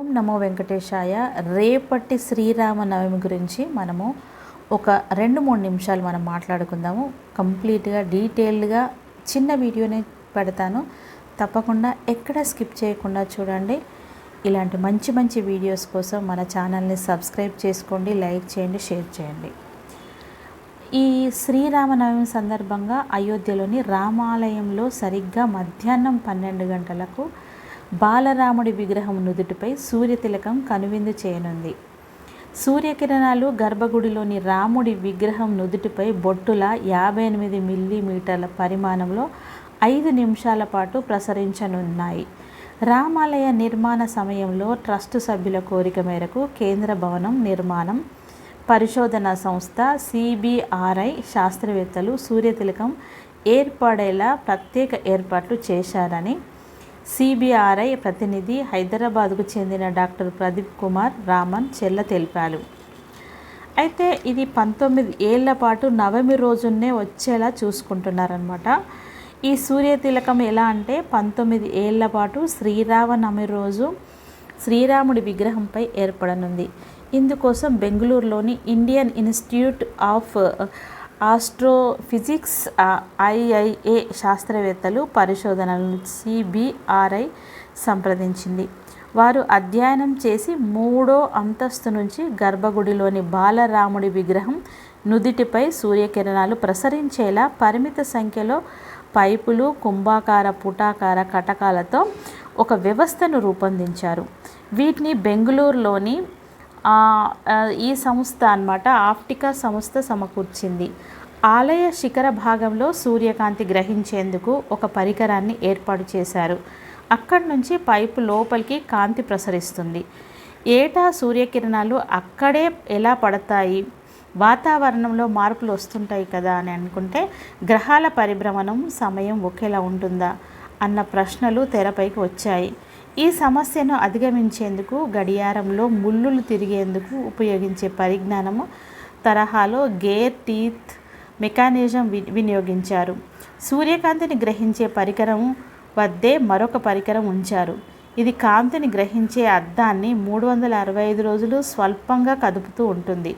ఓం నమో వెంకటేశాయ. రేపటి శ్రీరామనవమి గురించి మనము ఒక రెండు మూడు నిమిషాలు మనం మాట్లాడుకుందాము. కంప్లీట్గా డీటెయిల్డ్గా చిన్న వీడియోనే పెడతాను. తప్పకుండా ఎక్కడ స్కిప్ చేయకుండా చూడండి. ఇలాంటి మంచి మంచి వీడియోస్ కోసం మన ఛానల్ని సబ్స్క్రైబ్ చేసుకోండి లైక్ చేయండి షేర్ చేయండి. ఈ శ్రీరామనవమి సందర్భంగా అయోధ్యలోని రామాలయంలో సరిగ్గా మధ్యాహ్నం పన్నెండు గంటలకు బాలరాముడి విగ్రహం నుదుటిపై సూర్యతిలకం కనువిందు చేయనుంది. సూర్యకిరణాలు గర్భగుడిలోని రాముడి విగ్రహం నుదుటిపై బొట్టుల యాభై ఎనిమిది మిల్లీమీటర్ల పరిమాణంలో ఐదు నిమిషాల పాటు ప్రసరించనున్నాయి. రామాలయ నిర్మాణ సమయంలో ట్రస్టు సభ్యుల కోరిక మేరకు కేంద్ర భవనం నిర్మాణం పరిశోధన సంస్థ సిబిఆర్ఐ శాస్త్రవేత్తలు సూర్యతిలకం ఏర్పడేలా ప్రత్యేక ఏర్పాట్లు చేశారని సిబిఆర్ఐ ప్రతినిధి హైదరాబాద్కు చెందిన డాక్టర్ ప్రదీప్ కుమార్ రామన్ చెల్ల తెలిపారు. అయితే ఇది పంతొమ్మిది ఏళ్ళ పాటు నవమి రోజునే వచ్చేలా చూసుకుంటున్నారనమాట ఈ సూర్య తిలకం ఎలా అంటే పంతొమ్మిది ఏళ్ళ పాటు శ్రీరామనవమి రోజు శ్రీరాముడి విగ్రహంపై ఏర్పడనుంది. ఇందుకోసం బెంగళూరులోని Indian institute of astrophysics IIA శాస్త్రవేత్తలు పరిశోధనలను సిబిఆర్ఐ సంప్రదించింది. వారు అధ్యయనం చేసి మూడో అంతస్తు నుంచి గర్భగుడిలోని బాలరాముడి విగ్రహం నుదిటిపై సూర్యకిరణాలు ప్రసరించేలా పరిమిత సంఖ్యలో పైపులు కుంభాకార పుటాకార కటకాలతో ఒక వ్యవస్థను రూపొందించారు. వీటిని బెంగళూరులోని ఈ సంస్థ అన్నమాట ఆప్టికా సంస్థ సమకూర్చింది. ఆలయ శిఖర భాగంలో సూర్యకాంతి గ్రహించేందుకు ఒక పరికరాన్ని ఏర్పాటు చేశారు. అక్కడి నుంచి పైపు లోపలికి కాంతి ప్రసరిస్తుంది. ఏటా సూర్యకిరణాలు అక్కడే ఎలా పడతాయి? వాతావరణంలో మార్పులు వస్తుంటాయి కదా అని అనుకుంటే గ్రహాల పరిభ్రమణం సమయం ఒకేలా ఉంటుందా? అన్న ప్రశ్నలు తెరపైకి వచ్చాయి. ఈ సమస్యను అధిగమించేందుకు గడియారంలో ముళ్ళులు తిరిగేందుకు ఉపయోగించే పరిజ్ఞానము తరహాలో గేర్ టీత్ మెకానిజం వినియోగించారు. సూర్యకాంతిని గ్రహించే పరికరం వద్దే మరొక పరికరం ఉంచారు. ఇది కాంతిని గ్రహించే అద్దాన్ని మూడు వందల అరవై ఐదు రోజులు స్వల్పంగా కదుపుతూ ఉంటుంది.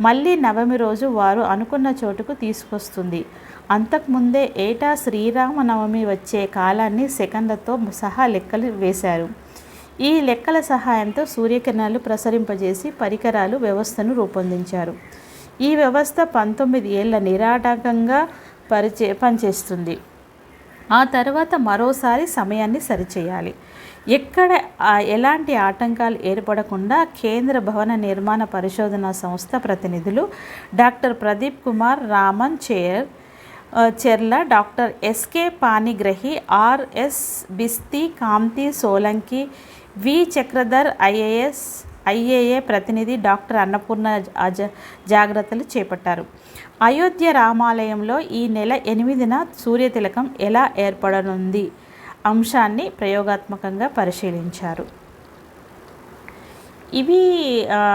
మళ్ళీ నవమి రోజు వారు అనుకున్న చోటుకు తీసుకొస్తుంది. అంతకుముందే ఏటా శ్రీరామనవమి వచ్చే కాలాన్ని సెకండ్లతో సహా లెక్కలు వేశారు. ఈ లెక్కల సహాయంతో సూర్యకిరణాలు ప్రసరింపజేసి పరికరాలు వ్యవస్థను రూపొందించారు. ఈ వ్యవస్థ పంతొమ్మిది ఏళ్ళ నిరాటకంగా పరిచే పనిచేస్తుంది. ఆ తర్వాత మరోసారి సమయాన్ని సరిచేయాలి. ఎక్కడ ఎలాంటి ఆటంకాలు ఏర్పడకుండా కేంద్ర భవన నిర్మాణ పరిశోధన సంస్థ ప్రతినిధులు doctor Pradeep Kumar Raman chair Cherla doctor S K Panigrahi R S Bisht Kanti Solanki V Chakradhar IAS IAA ప్రతినిధి డాక్టర్ అన్నపూర్ణ జాగ్రత్తలు చేపట్టారు. అయోధ్య రామాలయంలో ఈ నెల ఎనిమిదిన సూర్యతిలకం ఎలా ఏర్పడనుంది అంశాన్ని ప్రయోగాత్మకంగా పరిశీలించారు. ఇవి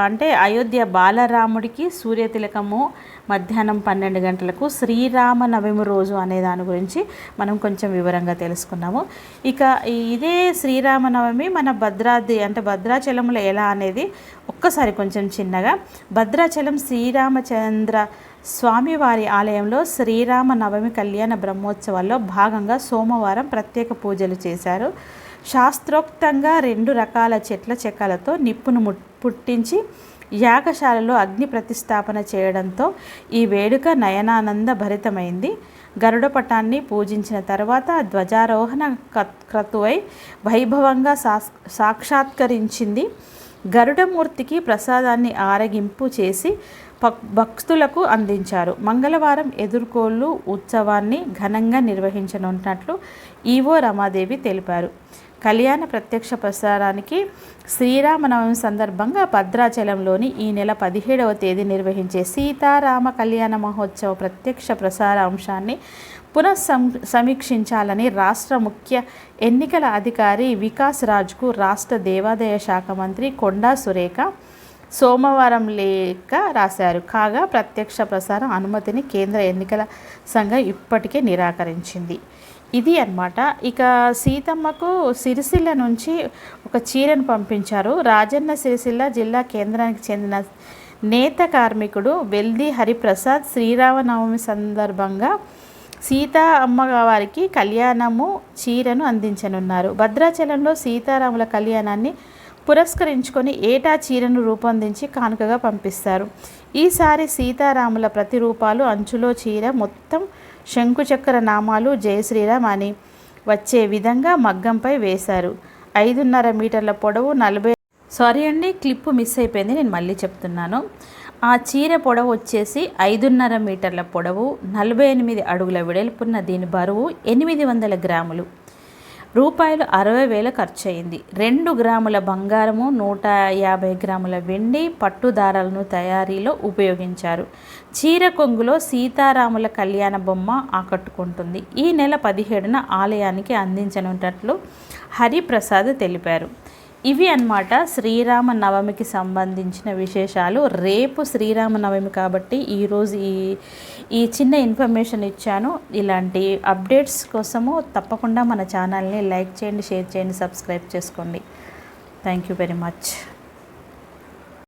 అంటే అయోధ్య బాలరాముడికి సూర్యతిలకము మధ్యాహ్నం పన్నెండు గంటలకు శ్రీరామ నవమి రోజు అనే దాని గురించి మనం కొంచెం వివరంగా తెలుసుకున్నాము. ఇక ఇదే శ్రీరామనవమి మన భద్రాద్రి అంటే భద్రాచలంలో ఎలా అనేది ఒక్కసారి కొంచెం చిన్నగా. భద్రాచలం శ్రీరామచంద్ర స్వామివారి ఆలయంలో శ్రీరామ నవమి కళ్యాణ బ్రహ్మోత్సవాల్లో భాగంగా సోమవారం ప్రత్యేక పూజలు చేశారు. శాస్త్రోక్తంగా రెండు రకాల చెట్ల చెక్కలతో నిప్పును పుట్టించి యాగశాలలో అగ్ని ప్రతిష్టాపన చేయడంతో ఈ వేడుక నయనానంద భరితమైంది. గరుడ పటాన్ని పూజించిన తర్వాత ధ్వజారోహణ క్రతువై వైభవంగా సాక్షాత్కరించింది. గరుడమూర్తికి ప్రసాదాన్ని ఆరగింపు చేసి భక్తులకు అందించారు. మంగళవారం ఎదుర్కోళ్ళు ఉత్సవాన్ని ఘనంగా నిర్వహించనున్నట్లు ఈవో రమాదేవి తెలిపారు. కళ్యాణ ప్రత్యక్ష ప్రసారానికి శ్రీరామనవమి సందర్భంగా భద్రాచలంలోని ఈ నెల పదిహేడవ తేదీ నిర్వహించే సీతారామ కళ్యాణ మహోత్సవ ప్రత్యక్ష ప్రసార అంశాన్ని పునః సమీక్షించాలని రాష్ట్ర ముఖ్య ఎన్నికల అధికారి వికాస్ రాజ్కు రాష్ట్ర దేవాదాయ శాఖ మంత్రి కొండా సురేఖ సోమవారం లేఖ రాశారు. కాగా ప్రత్యక్ష ప్రసారం అనుమతిని కేంద్ర ఎన్నికల సంఘం ఇప్పటికే నిరాకరించింది. ఇది అన్నమాట. ఇక సీతమ్మకు సిరిసిల్ల నుంచి ఒక చీరను పంపించారు. రాజన్న సిరిసిల్ల జిల్లా కేంద్రానికి చెందిన నేత కార్మికుడు వెల్ది హరిప్రసాద్ శ్రీరామనవమి సందర్భంగా సీతా అమ్మవారికి కళ్యాణము చీరను అందించనున్నారు. భద్రాచలంలో సీతారాముల కళ్యాణాన్ని పురస్కరించుకొని ఏటా చీరను రూపొందించి కానుకగా పంపిస్తారు. ఈసారి సీతారాముల ప్రతిరూపాలు అంచులో చీర మొత్తం శంకుచక్ర నామాలు జయశ్రీరామ్ అని వచ్చే విధంగా మగ్గంపై వేశారు. ఐదున్నర మీటర్ల పొడవు నలభై సారీ అండి క్లిప్ మిస్ అయిపోయింది నేను మళ్ళీ చెప్తున్నాను. ఆ చీర పొడవు వచ్చేసి ఐదున్నర మీటర్ల పొడవు నలభై ఎనిమిది అడుగుల వెడల్పున్న దీని బరువు ఎనిమిది వందల గ్రాములు. రూపాయలు అరవై వేల ఖర్చయింది. రెండు గ్రాముల బంగారము నూట యాభై గ్రాముల వెండి పట్టు దారాలను తయారీలో ఉపయోగించారు. చీర కొంగులో సీతారాముల కళ్యాణ బొమ్మ ఆకట్టుకుంటుంది. ఈ నెల పదిహేడున ఆలయానికి అందించనున్నట్లు హరిప్రసాద్ తెలిపారు. ఇవి అన్నమాట శ్రీరామ నవమికి సంబంధించిన విశేషాలు. రేపు శ్రీరామ నవమి కాబట్టి ఈరోజు ఈ ఈ చిన్న ఇన్ఫర్మేషన్ ఇచ్చాను. ఇలాంటి అప్డేట్స్ కోసము తప్పకుండా మన ఛానల్ని లైక్ చేయండి షేర్ చేయండి సబ్స్క్రైబ్ చేసుకోండి. Thank you very much.